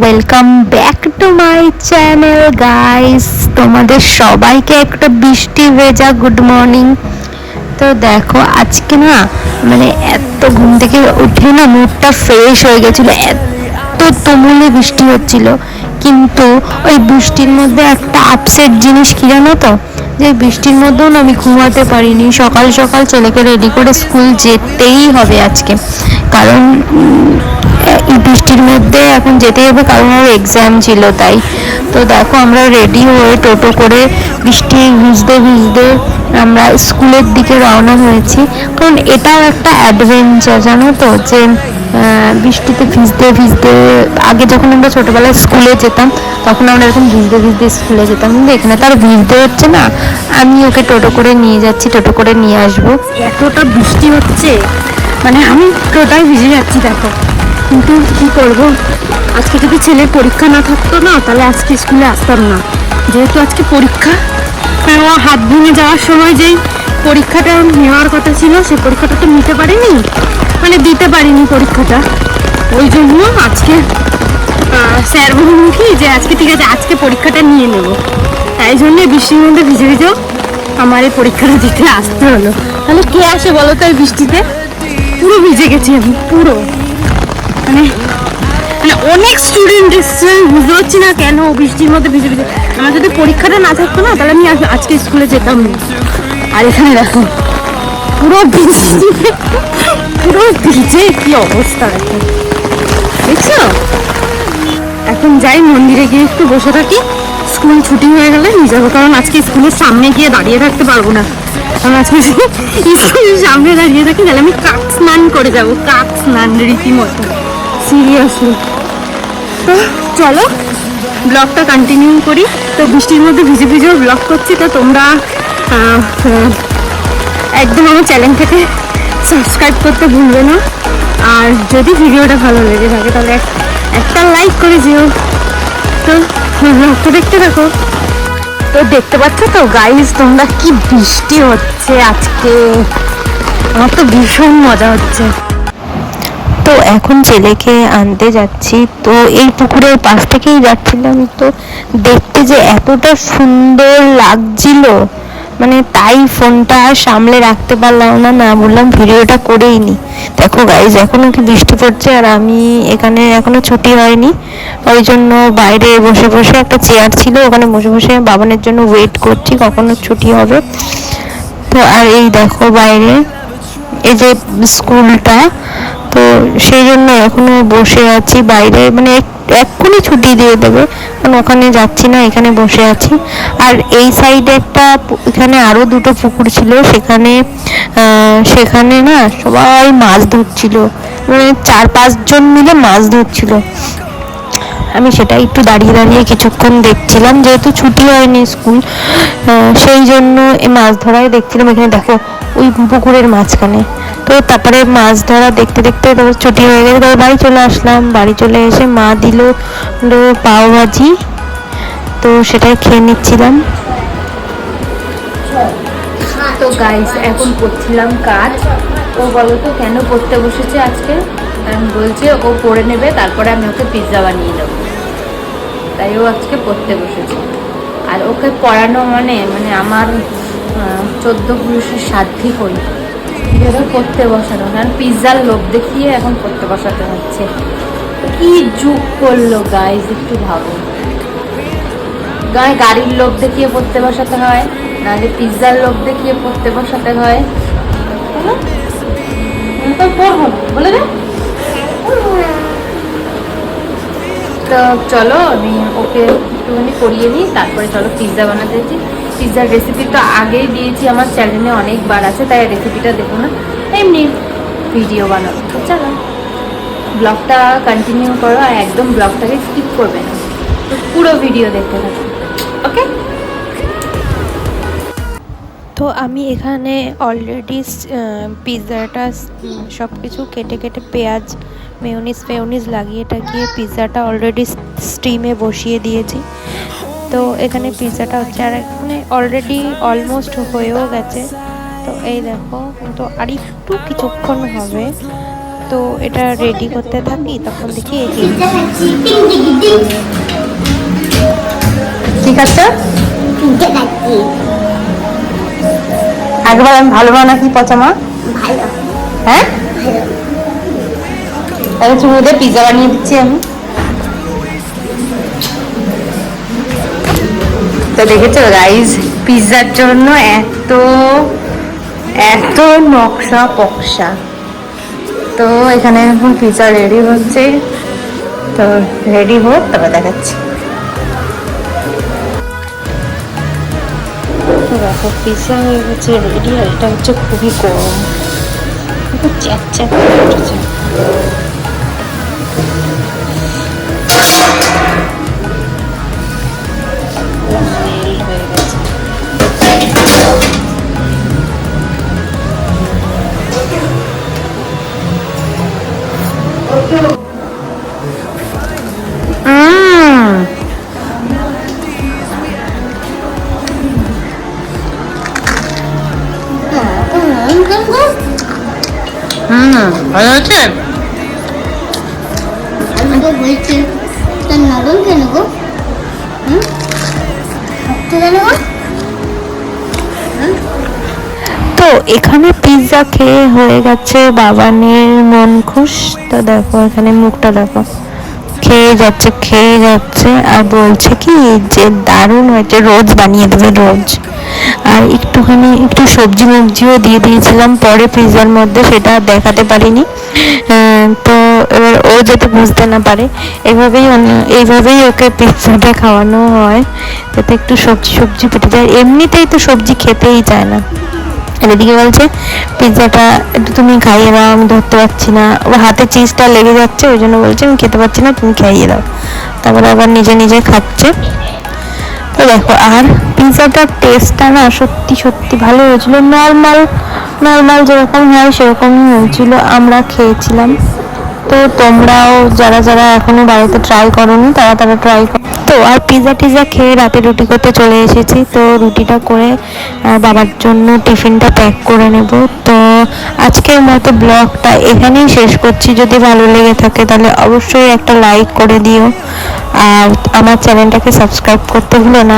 Welcome back to my channel guys তোমাদের সবাইকে একটা বৃষ্টি ভেজা গুড মর্নিং তো দেখো, আজকে না মানে এত ঘুম থেকে উঠে না মুডটা ফ্রেশ হয়ে গেছিল, এত তুমুলে বৃষ্টি হচ্ছিল। কিন্তু ওই বৃষ্টির মধ্যে একটা আপসেট জিনিস কি জানো তো? যে বৃষ্টির মধ্যেও না আমি ঘুমাতে পারিনি। সকাল সকাল ছেলেকে রেডি করে স্কুল যেতেই হবে আজকে। কারণ এই বৃষ্টির মধ্যে এখন যেতে হবে, কারণ ওর এক্সাম ছিল তাই। তো দেখো, আমরা রেডি হয়ে টোটো করে বৃষ্টি ভিজতে ভিজতে আমরা স্কুলের দিকে রওনা হয়েছি। কারণ এটাও একটা অ্যাডভেঞ্চার জানো তো, যে বৃষ্টিতে ভিজতে ভিজতে আগে যখন আমরা ছোটোবেলায় স্কুলে যেতাম, তখন আমরা এরকম ভিজতে ভিজতে স্কুলে যেতাম। কিন্তু এখানে তার ভিজতে হচ্ছে না। আমি ওকে টোটো করে নিয়ে যাচ্ছি, টোটো করে নিয়ে আসব। এতটা বৃষ্টি হচ্ছে। মানে আমি টোটাল ভিজে যাচ্ছি, দেখো। কিন্তু কি করব? আজকে যদি ছেলের পরীক্ষা না থাকতো না, তাহলে আজকে স্কুলে আসতাম না। যেহেতু আজকে পরীক্ষা ও হাত ভেঙে যাওয়ার সময় যেই পরীক্ষাটা নেওয়ার কথা ছিল, সে পরীক্ষাটা তো নিতে পারিনি। মানে দিতে পারিনি পরীক্ষাটা। ওই জন্য আজকে স্যার কি যে আজকে ঠিক আছে, আজকে পরীক্ষাটা নিয়ে নেব। তাই জন্য বৃষ্টির মধ্যে ভিজে ভিজেও আমার এই পরীক্ষাটা দিতে আসতে হলো। তাহলে কে আসে বলো তো এই বৃষ্টিতে? পুরো ভিজে গেছি আমি, পুরো। মানে মানে অনেক স্টুডেন্ট এসছে আমি বুঝতে পারছি না কেন বৃষ্টির মধ্যে ভিজে ভিজে। আমার যদি পরীক্ষাটা না থাকতো না, তাহলে আমি আজকে স্কুলে যেতাম না। আর এখানে দেখো, পুরো ভিজে পুরো ভিজে কি অবস্থা দেখো। দেখছ? এখন যাই মন্দিরে গিয়ে একটু বসে থাকি। স্কুল ছুটি হয়ে গেলে নিয়ে যাব, কারণ আজকে স্কুলের সামনে গিয়ে দাঁড়িয়ে থাকতে পারব না। কারণ আজকে স্কুলের সামনে দাঁড়িয়ে থাকি, তাহলে আমি কাক স্নান করে যাব, কাক স্নান রীতিমতো। সিরিয়াসলি তো চলো ব্লগটা কন্টিনিউ করি। তো বৃষ্টির মধ্যে ভিজে ভিজেও ব্লগ করছি, তো তোমরা একদম আমার চ্যানেলটাকে সাবস্ক্রাইব করতে ভুলবে না। আর যদি ভিডিওটা ভালো লেগে থাকে, তাহলে একটা লাইক করে যেও। তো ব্লগটা দেখতে থাকো। তো দেখতে পাচ্ছ তো গাইজ তোমরা কি বৃষ্টি হচ্ছে আজকে। আমার তো ভীষণ মজা হচ্ছে। তো এখন ছেলেকে আনতে যাচ্ছি। তো এই পুকুরের পাশ থেকেই যাচ্ছিলাম। তো দেখতে যে এতটা সুন্দর লাগছিল মানে তাই ফোনটা আর সামলে রাখতে পারলাম না না বললাম ভিডিওটা করেই নি। দেখো গাইজ এখনও কি বৃষ্টি পড়ছে আর আমি এখানে এখনও ছুটি হয়নি। ওই জন্য বাইরে বসে বসে একটা চেয়ার ছিল, ওখানে বসে বসে বাবানের জন্য ওয়েট করছি, কখনো ছুটি হবে। তো আর এই দেখো বাইরে, এই যে স্কুলটা তো সেই জন্য এখনও বসে আছি বাইরে মানে এক- এক্ষুনি ছুটি দিয়ে দেবে। কারণ ওখানে যাচ্ছি না, এখানে বসে আছি। আর এই সাইডে একটা এখানে আরও দুটো পুকুর ছিল, সেখানে সেখানে না সবাই মাছ ধরছিল। মানে চার পাঁচজন মিলে মাছ ধরছিল। আমি সেটা একটু দাঁড়িয়ে দাঁড়িয়ে কিছুক্ষণ দেখছিলাম, যেহেতু ছুটি হয়নি স্কুল সেই জন্য এই মাছ ধরাই দেখছিলাম। এখানে দেখো, ওই পুকুরের মাঝখানে। তো তারপরে মাছ ধরা দেখতে দেখতে তারপর ছুটি হয়ে গেছে, তারপর বাড়ি চলে আসলাম। বাড়ি চলে এসে মা দিল পাও ভাজি। তো সেটাই খেয়ে নিচ্ছিলাম। তো গাইস এখন করছিলাম কাজ। ও বলো তো কেন পড়তে বসেছে আজকে? কারণ বলছে ও পড়ে নেবে, তারপরে আমি ওকে পিৎজা বানিয়ে দেবো। তাই ও আজকে পড়তে বসেছে। আর ওকে পড়ানো মানে মানে আমার চোদ্দ পুরুষের সাধ্যি হই। এভাবে পড়তে বসানো কারণ পিৎজার লোভ দেখিয়ে এখন পড়তে বসাতে হচ্ছে। কি যুগ করল গাইজ একটু ভাবো। গায়ে গাড়ির লোভ দেখিয়ে পড়তে বসাতে হয় নাহলে পিৎজার লোভ দেখিয়ে পড়তে বসাতে হয়। বলো? না, তো চলো আমি ওকে একটুখানি করিয়ে নিই তারপরে চলো পিৎজা বানাতে দিচ্ছি পিৎজার রেসিপি তো আগেই দিয়েছি, আমার চ্যানেলে অনেকবার আছে, তাই রেসিপিটা দেখো না। এমনি ভিডিও বানাবো। চলো ব্লগটা কন্টিনিউ করো আর একদম ব্লগটাকে স্কিপ করবে না। তো পুরো ভিডিও দেখতে থাকো ওকে তো আমি এখানে অলরেডি পিৎজাটা সব কিছু কেটে কেটে পেঁয়াজ মেয়নিজ ফেয়নিজ লাগিয়ে টাকিয়ে পিৎজাটা অলরেডি স্টিমে বসিয়ে দিয়েছি। তো এখানে পিৎজাটা হচ্ছে আর মানে অলরেডি অলমোস্ট হয়েও গেছে। তো এই দেখো তো আর একটু কিছুক্ষণ হবে। তো এটা রেডি করতে থাকি তখন দেখি ঠিক আছে? একবার আমি ভালো বানাকি পচা মা হ্যাঁ? তাহলে চুমুদের পিৎজা বানিয়ে দিচ্ছি আমি। তো দেখেছ গাইজ পিৎজার জন্য এত এত নকশা পকশা। তো এখানে এখন পিৎজা রেডি হচ্ছে। তো রেডি হোক তবে দেখাচ্ছি। দেখো পিৎজা হয়ে গেছে রেডি আর এটা হচ্ছে খুবই গরম। চ্যাট চ্যাট উঠেছে। রেডি হয়ে গেছে Mm. হুম ভালো হয়েছে আমাকে বলছে তার নরম কেন গো হুম শক্ত কেন গো তো এখানে পিৎজা খেয়ে হয়ে গেছে বাবানের মন খুশ। তো দেখো এখানে মুখটা দেখো। খেয়ে যাচ্ছে খেয়ে যাচ্ছে আর বলছে কি যে দারুণ হয়েছে, রোজ বানিয়ে দেবে রোজ। আর একটুখানি একটু সবজি মবজিও দিয়ে দিয়েছিলাম পরে পিৎজার মধ্যে, সেটা দেখাতে পারিনি। তো এবার ও যাতে বুঝতে না পারে, এভাবেই এইভাবেই ওকে পিৎজাটা খাওয়ানো হয়, যাতে একটু সবজি সবজি পেটে যায়। এমনিতেই তো সবজি খেতেই চায় না। আর এদিকে বলছে, পিৎজাটা একটু তুমি খাইয়ে দাও, আমি ধরতে পারছি না। ও হাতে চিজটা লেগে যাচ্ছে, ওই জন্য বলছে, আমি খেতে পারছি না, তুমি খাইয়ে দাও। তারপরে আবার নিজে নিজে খাচ্ছে। তো দেখো, আর পিৎজাটার টেস্টটা না সত্যি সত্যি ভালো হয়েছিল। নর্মাল নর্মাল যেরকম হয়, সেরকমই হয়েছিল, আমরা খেয়েছিলাম। তো তোমরাও যারা যারা এখনও বাড়িতে ট্রাই করোনি, তারা তারা ট্রাই করো তো আর পিজা টিজা খেয়ে রাতে রুটি করতে চলে এসেছি। তো রুটিটা করে বাবার জন্য টিফিনটা প্যাক করে নেব। তো আজকের মতো ব্লগটা এখানেই শেষ করছি। যদি ভালো লেগে থাকে তাহলে অবশ্যই একটা লাইক করে দিও। আর আমার চ্যানেলটাকে সাবস্ক্রাইব করতে ভুলো না।